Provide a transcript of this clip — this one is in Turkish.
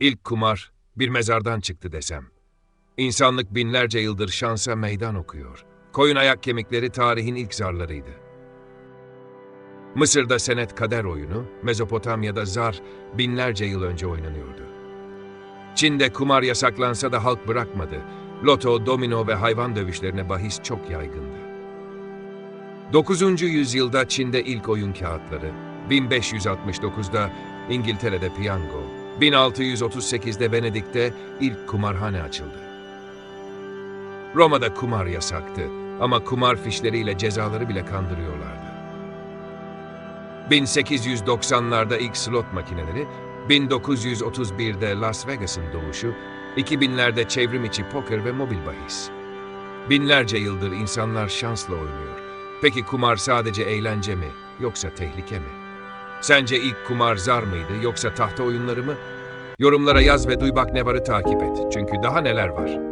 İlk kumar bir mezardan çıktı desem. İnsanlık binlerce yıldır şansa meydan okuyor. Koyun ayak kemikleri tarihin ilk zarlarıydı. Mısır'da senet kader oyunu, Mezopotamya'da zar binlerce yıl önce oynanıyordu. Çin'de kumar yasaklansa da halk bırakmadı. Loto, domino ve hayvan dövüşlerine bahis çok yaygındı. 9. yüzyılda Çin'de ilk oyun kağıtları, 1569'da İngiltere'de piyango, 1638'de Venedik'te ilk kumarhane açıldı. Roma'da kumar yasaktı ama kumar fişleriyle cezaları bile kandırıyorlardı. 1890'larda ilk slot makineleri, 1931'de Las Vegas'ın doğuşu, 2000'lerde çevrim içi poker ve mobil bahis. Binlerce yıldır insanlar şansla oynuyor. Peki kumar sadece eğlence mi yoksa tehlike mi? Sence ilk kumar zar mıydı yoksa tahta oyunları mı? Yorumlara yaz ve duy bak ne varı takip et. Çünkü daha neler var.